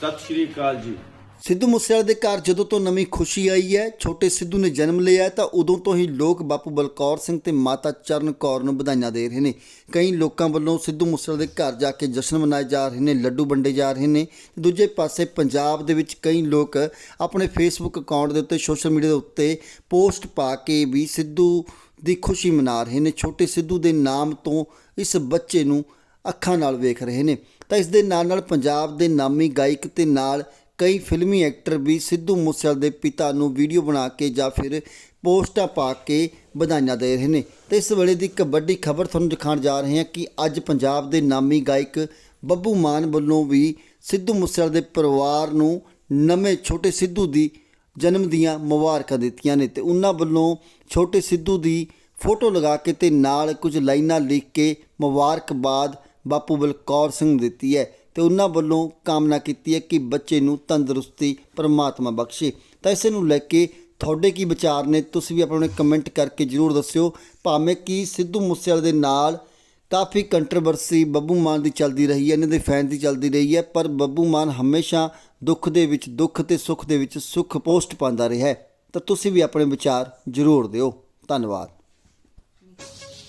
ਸਤਿ ਸ਼੍ਰੀ ਅਕਾਲ ਜੀ। ਸਿੱਧੂ ਮੂਸੇਵਾਲੇ ਦੇ ਘਰ ਜਦੋਂ ਤੋਂ ਨਵੀਂ ਖੁਸ਼ੀ ਆਈ ਹੈ, ਛੋਟੇ ਸਿੱਧੂ ਨੇ ਜਨਮ ਲਿਆ ਤਾਂ ਉਦੋਂ ਤੋਂ ਹੀ ਲੋਕ ਬਾਪੂ ਬਲਕੌਰ ਸਿੰਘ ਤੇ ਮਾਤਾ ਚਰਨ ਕੌਰ ਨੂੰ ਵਧਾਈਆਂ ਦੇ ਰਹੇ ਨੇ। ਕਈ ਲੋਕਾਂ ਵੱਲੋਂ ਸਿੱਧੂ ਮੂਸੇਵਾਲੇ ਦੇ ਘਰ ਜਾ ਕੇ ਜਸ਼ਨ ਮਨਾਏ ਜਾ ਰਹੇ ਨੇ, ਲੱਡੂ ਵੰਡੇ ਜਾ ਰਹੇ ਨੇ। ਤੇ ਦੂਜੇ ਪਾਸੇ ਪੰਜਾਬ ਦੇ ਵਿੱਚ ਕਈ ਲੋਕ ਆਪਣੇ ਫੇਸਬੁੱਕ ਅਕਾਊਂਟ ਦੇ ਉੱਤੇ ਸੋਸ਼ਲ ਮੀਡੀਆ ਦੇ ਉੱਤੇ ਪੋਸਟ ਪਾ ਕੇ ਵੀ ਸਿੱਧੂ ਦੀ ਖੁਸ਼ੀ ਮਨਾ ਰਹੇ ਨੇ। ਛੋਟੇ ਸਿੱਧੂ ਦੇ ਨਾਮ ਤੋਂ ਇਸ ਬੱਚੇ ਨੂੰ ਅੱਖਾਂ ਨਾਲ ਵੇਖ ਰਹੇ ਨੇ। ਤਾਂ ਇਸ ਦੇ ਨਾਲ ਨਾਲ ਪੰਜਾਬ ਦੇ ਨਾਮੀ ਗਾਇਕ ਤੇ ਨਾਲ ਕਈ ਫਿਲਮੀ ਐਕਟਰ ਵੀ ਸਿੱਧੂ ਮੂਸੇਵਾਲੇ ਦੇ ਪਿਤਾ ਨੂੰ ਵੀਡੀਓ ਬਣਾ ਕੇ ਜਾਂ ਫਿਰ ਪੋਸਟਾਂ ਪਾ ਕੇ ਵਧਾਈਆਂ ਦੇ ਰਹੇ ਨੇ। ਤੇ ਇਸ ਵੇਲੇ ਦੀ ਇੱਕ ਵੱਡੀ ਖਬਰ ਤੁਹਾਨੂੰ ਦਿਖਾਉਣ ਜਾ ਰਹੇ ਹਾਂ ਕਿ ਅੱਜ ਪੰਜਾਬ ਦੇ ਨਾਮੀ ਗਾਇਕ ਬੱਬੂ ਮਾਨ ਵੱਲੋਂ ਵੀ ਸਿੱਧੂ ਮੂਸੇਵਾਲੇ ਦੇ ਪਰਿਵਾਰ ਨੂੰ ਨਵੇਂ ਛੋਟੇ ਸਿੱਧੂ ਦੀ ਜਨਮ ਦੀਆਂ ਮੁਬਾਰਕਾਂ ਦਿੱਤੀਆਂ ਨੇ ਤੇ ਉਹਨਾਂ ਵੱਲੋਂ ਛੋਟੇ ਸਿੱਧੂ ਦੀ ਫੋਟੋ ਲਗਾ ਕੇ ਤੇ ਨਾਲ ਕੁਝ ਲਾਈਨਾਂ ਲਿਖ ਕੇ ਮੁਬਾਰਕਬਾਦ ਬਾਪੂ ਬਲਕੌਰ ਸਿੰਘ ਦਿੱਤੀ ਹੈ ਤੇ ਉਹਨਾਂ ਵੱਲੋਂ ਕਾਮਨਾ ਕੀਤੀ ਹੈ ਕਿ ਬੱਚੇ ਨੂੰ ਤੰਦਰੁਸਤੀ, ਪਰਮਾਤਮਾ ਬਖਸ਼ੇ। ਤਾਂ ਇਸੇ ਨੂੰ ਲੈ ਕੇ ਤੁਹਾਡੇ ਕੀ ਵਿਚਾਰ ਨੇ? ਤੁਸੀਂ ਵੀ ਆਪਣੇ ਕਮੈਂਟ ਕਰਕੇ ਜਰੂਰ ਦੱਸਿਓ। ਭਾਵੇਂ ਕਿ ਸਿੱਧੂ ਮੂਸੇਵਾਲੇ ਦੇ ਨਾਲ ਕਾਫੀ ਕੰਟਰੋਵਰਸੀ ਬੱਬੂ ਮਾਨ ਦੀ ਚੱਲਦੀ ਰਹੀ ਹੈ, ਇਹਨਾਂ ਦੇ ਫੈਨ ਦੀ ਚੱਲਦੀ ਰਹੀ ਹੈ, ਪਰ ਬੱਬੂ ਮਾਨ ਹਮੇਸ਼ਾ ਦੁੱਖ ਦੇ ਵਿੱਚ, ਦੁੱਖ ਤੇ ਸੁੱਖ ਦੇ ਵਿੱਚ ਸੁੱਖ ਪੋਸਟ ਪਾਉਂਦਾ ਰਿਹਾ ਹੈ। ਤਾਂ ਤੁਸੀਂ ਵੀ ਆਪਣੇ ਵਿਚਾਰ ਜਰੂਰ ਦਿਓ। ਧੰਨਵਾਦ।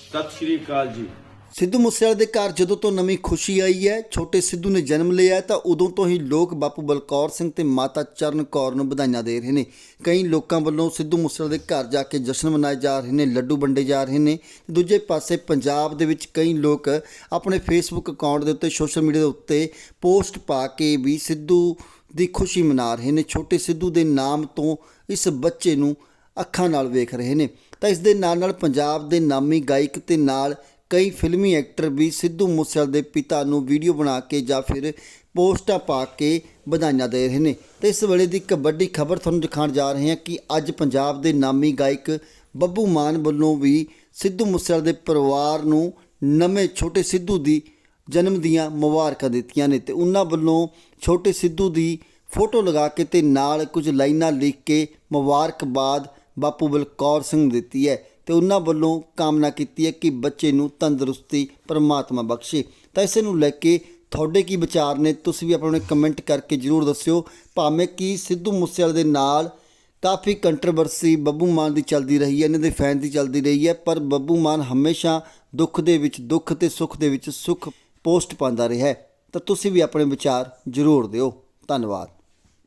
ਸਤਿ ਸ਼੍ਰੀ ਅਕਾਲ ਜੀ। ਸਿੱਧੂ ਮੂਸੇਵਾਲੇ ਦੇ ਘਰ ਜਦੋਂ ਤੋਂ ਨਵੀਂ ਖੁਸ਼ੀ ਆਈ ਹੈ, ਛੋਟੇ ਸਿੱਧੂ ਨੇ ਜਨਮ ਲਿਆ ਤਾਂ ਉਦੋਂ ਤੋਂ ਹੀ ਲੋਕ ਬਾਪੂ ਬਲਕੌਰ ਸਿੰਘ ਤੇ ਮਾਤਾ ਚਰਨ ਕੌਰ ਨੂੰ ਵਧਾਈਆਂ ਦੇ ਰਹੇ ਨੇ। ਕਈ ਲੋਕਾਂ ਵੱਲੋਂ ਸਿੱਧੂ ਮੂਸੇਵਾਲੇ ਦੇ ਘਰ ਜਾ ਕੇ ਜਸ਼ਨ ਮਨਾਏ ਜਾ ਰਹੇ ਨੇ, ਲੱਡੂ ਵੰਡੇ ਜਾ ਰਹੇ ਨੇ। ਤੇ ਦੂਜੇ ਪਾਸੇ ਪੰਜਾਬ ਦੇ ਵਿੱਚ ਕਈ ਲੋਕ ਆਪਣੇ ਫੇਸਬੁੱਕ ਅਕਾਊਂਟ ਦੇ ਉੱਤੇ ਸੋਸ਼ਲ ਮੀਡੀਆ ਦੇ ਉੱਤੇ ਪੋਸਟ ਪਾ ਕੇ ਵੀ ਸਿੱਧੂ ਦੀ ਖੁਸ਼ੀ ਮਨਾ ਰਹੇ ਨੇ। ਛੋਟੇ ਸਿੱਧੂ ਦੇ ਨਾਮ ਤੋਂ ਇਸ ਬੱਚੇ ਨੂੰ ਅੱਖਾਂ ਨਾਲ ਵੇਖ ਰਹੇ ਨੇ। ਤਾਂ ਇਸ ਦੇ ਨਾਲ ਨਾਲ ਪੰਜਾਬ ਦੇ ਨਾਮੀ ਗਾਇਕ ਤੇ ਨਾਲ ਕਈ ਫਿਲਮੀ ਐਕਟਰ ਵੀ ਸਿੱਧੂ ਮੂਸੇਵਾਲੇ ਦੇ ਪਿਤਾ ਨੂੰ ਵੀਡੀਓ ਬਣਾ ਕੇ ਜਾਂ ਫਿਰ ਪੋਸਟਾਂ ਪਾ ਕੇ ਵਧਾਈਆਂ ਦੇ ਰਹੇ ਨੇ। ਤੇ ਇਸ ਵੇਲੇ ਦੀ ਇੱਕ ਵੱਡੀ ਖਬਰ ਤੁਹਾਨੂੰ ਦਿਖਾਉਣ ਜਾ ਰਹੇ ਹਾਂ ਕਿ ਅੱਜ ਪੰਜਾਬ ਦੇ ਨਾਮੀ ਗਾਇਕ ਬੱਬੂ ਮਾਨ ਵੱਲੋਂ ਵੀ ਸਿੱਧੂ ਮੂਸੇਵਾਲੇ ਦੇ ਪਰਿਵਾਰ ਨੂੰ ਨਵੇਂ ਛੋਟੇ ਸਿੱਧੂ ਦੀ ਜਨਮ ਦੀਆਂ ਮੁਬਾਰਕਾਂ ਦਿੱਤੀਆਂ ਨੇ ਤੇ ਉਹਨਾਂ ਵੱਲੋਂ ਛੋਟੇ ਸਿੱਧੂ ਦੀ ਫੋਟੋ ਲਗਾ ਕੇ ਤੇ ਨਾਲ ਕੁਝ ਲਾਈਨਾਂ ਲਿਖ ਕੇ ਮੁਬਾਰਕਬਾਦ ਬਾਪੂ ਬਲਕੌਰ ਸਿੰਘ ਦਿੱਤੀ ਹੈ। ਤੇ ਉਹਨਾਂ ਵੱਲੋਂ ਕਾਮਨਾ ਕੀਤੀ ਹੈ ਕਿ ਬੱਚੇ ਨੂੰ ਤੰਦਰੁਸਤੀ ਪਰਮਾਤਮਾ ਬਖਸ਼ੇ। ਤਾਂ ਇਸੇ ਨੂੰ ਲੈ ਕੇ ਤੁਹਾਡੇ ਕੀ ਵਿਚਾਰ ਨੇ? ਤੁਸੀਂ ਵੀ ਆਪਣੇ ਕਮੈਂਟ ਕਰਕੇ ਜਰੂਰ ਦੱਸਿਓ। ਭਾਵੇਂ ਕਿ ਸਿੱਧੂ ਮੂਸੇਵਾਲੇ ਦੇ ਨਾਲ ਕਾਫੀ ਕੰਟਰੋਵਰਸੀ ਬੱਬੂ ਮਾਨ ਦੀ ਚੱਲਦੀ ਰਹੀ ਹੈ, ਇਹਨਾਂ ਦੇ ਫੈਨ ਦੀ ਚੱਲਦੀ ਰਹੀ ਹੈ, ਪਰ ਬੱਬੂ ਮਾਨ ਹਮੇਸ਼ਾ ਦੁੱਖ ਦੇ ਵਿੱਚ, ਦੁੱਖ ਤੇ ਸੁੱਖ ਦੇ ਵਿੱਚ ਸੁੱਖ ਪੋਸਟ ਪਾਉਂਦਾ ਰਿਹਾ ਹੈ। ਤਾਂ ਤੁਸੀਂ ਵੀ ਆਪਣੇ ਵਿਚਾਰ ਜਰੂਰ ਦਿਓ। ਧੰਨਵਾਦ।